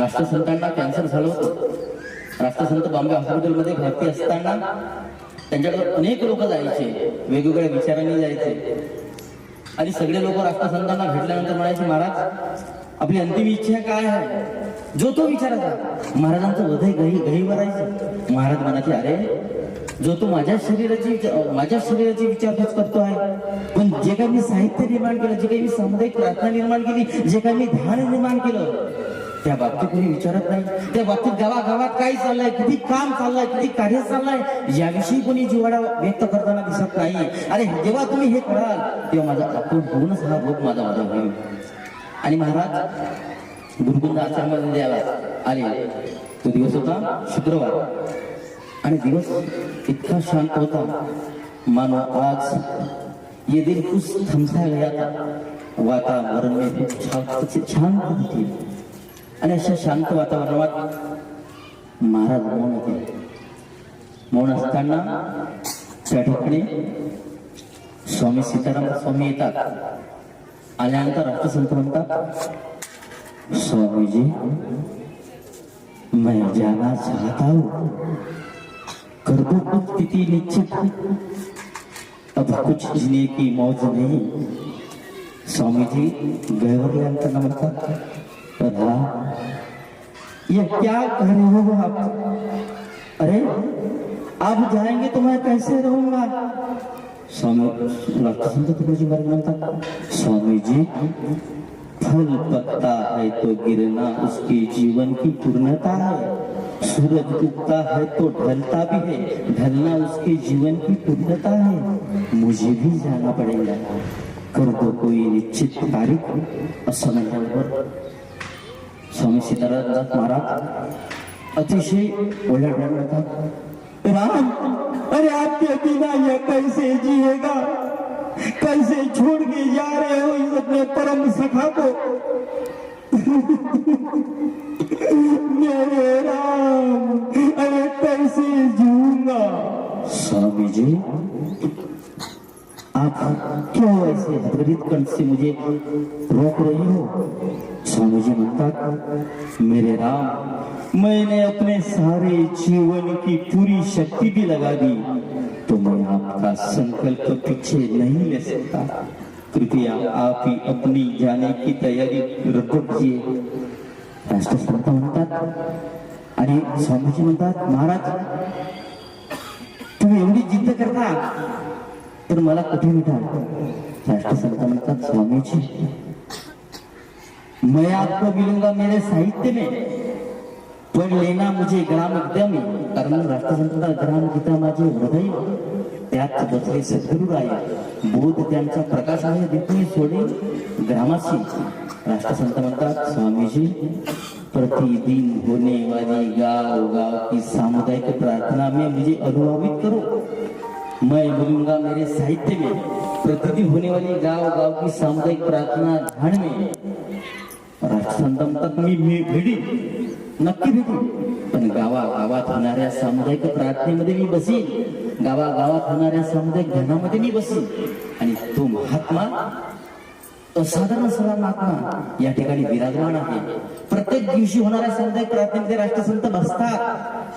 राष्ट्रसंतांना cancer झालं होतं. राष्ट्रसंत बॉम्बे हॉस्पिटलमध्ये भरती असताना त्यांच्याकडे अनेक लोक जायचे वेगवेगळ्या विचारांनी जायचे. आणि सगळे लोक राष्ट्रसंतांना भेटल्यानंतर म्हणायचे महाराज आपली अंतिम इच्छा काय आहे? जो तो विचारायचा महाराजांचं हृदय गही गही भरायचं महाराज म्हणायचे अरे जो तो माझ्या शरीराची विचार- माझ्या शरीराची विचारपूस करतो आहे पण जे काही मी साहित्य निर्माण केलं जे काही मी सामुदायिक प्रार्थना निर्माण केली जे काही मी ध्यान निर्माण केलं त्या बाबतीत कोणी विचारत नाही. त्या बाबतीत गावागावात काय चाललंय किती काम चाललंय किती कार्य चाललंय याविषयी कोणी जिवाडा व्यक्त करताना दिसत नाही. अरे जेव्हा तुम्ही हे कराल तेव्हा माझा आपण होऊनच हा रोग माझा माझा होईल. आणि महाराज गुरुकुंद आश्रमामध्ये द्यायला आले. तो दिवस होता शुक्रवार. आणि दिवस इतका शांत होता. मानव आज ये दिन कुछ थमसा गया था. वातावरण में छान छा- आणि अशा शांत वातावरणात महाराज मौन होते. मौन असताना त्या ठिकाणी स्वामी सीताराम स्वामी येतात. आल्यानंतर राष्ट्रसंत म्हणतात स्वामीजी मैं जाना चाहता हूँ. कर दो कुछ तिथि निश्चित अब कुछ जीने की मौज नहीं. स्वामीजी गैवरल्यानंतर म्हणतात राधा ये क्या कह रहे हो आप? अरे, आप जाएँगे तो मैं कैसे रहूँगा? स्वामी तुकडोजी महाराज फल पत्ता है तो गिरना उसके जीवन की पूर्णता है। सूरज उगता है तो ढलता भी है। ढलना उसके जीवन की पूर्णता है। मुझे भी जाना पड़ेगा। कर दो कोई निश्चित तारीख असं म्हणल्यावर स्वामी सीतारामदास महाराज। अतिशय ओढाडणार होता राम, अरे आपके बिना ये कैसे जिएगा? कैसे छोड़ के जा रहे हो इस अपने परम सखा को? मेरे राम, अरे कैसे जीऊँगा? स्वामी जी, आप क्यों ऐसे हतगरित कंठ से मुझे रोक रही हो? स्वामी जी म्हणतात मेरे राम, मैंने अपने सारे जीवन की पूरी शक्ति भी लगा दी। तो मैं आपका संकल्प पीछे नहीं ले सकता। कृपया आप ही अपनी जाने की तयारी रखिए राष्ट्रसंत म्हणतात आणि स्वामीजी म्हणतात महाराज तुम्ही एवढी जिद्द करता, तर मला कुठे मिठाल राष्ट्रसंत म्हणतात स्वामीजी मैं आपको मिलूंगा मेरे साहित्य में पण लेना मुझे ग्राम एकदम कारण राष्ट्रसंत ग्राम गीता माझे हृदय त्यात बसले सद्गुरू आहे बोध त्यांचा प्रकाश आहे देखील सोडे ग्रामाशी राष्ट्रसंत म्हणतात स्वामीजी प्रतिदिन होने वाली गाव गाव की सामुदायिक प्रार्थना में मुझे अनुभावित करो। मैं बोलूंगा मेरे साहित्य में पृथ्वी होने वाली गांव गांव की सामुदायिक प्रार्थना ध्यान में राष्ट्रसंत तक मी मी नक्की भेटीन पण गावा गावात होणाऱ्या सामुदायिक प्रार्थनेमध्ये मी बसेन. गावा गावात होणाऱ्या सामुदायिक ध्यानामध्ये मी बसेन. आणि तो महात्मा असाधारण सगळा महात्मा या ठिकाणी विराजमान आहे. प्रत्येक दिवशी होणाऱ्या सामुदायिक प्रार्थनेमध्ये राष्ट्रसंत बसतात.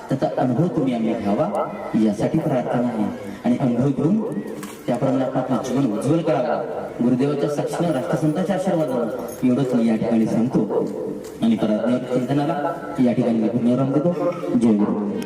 त्याचा अनुभव तुम्ही आम्ही घ्यावा. यासाठी प्रार्थना आहे. आणि अनुभव घेऊन त्याप्रमाणे आपण आपलं जीवन उज्ज्वल करावा. गुरुदेवाच्या साक्षीनं राष्ट्रसंताच्या आशीर्वादानं एवढंच मी या ठिकाणी सांगतो. आणि परत चिंतनाला या ठिकाणी मी पुण्यराम देतो. जय गुरु.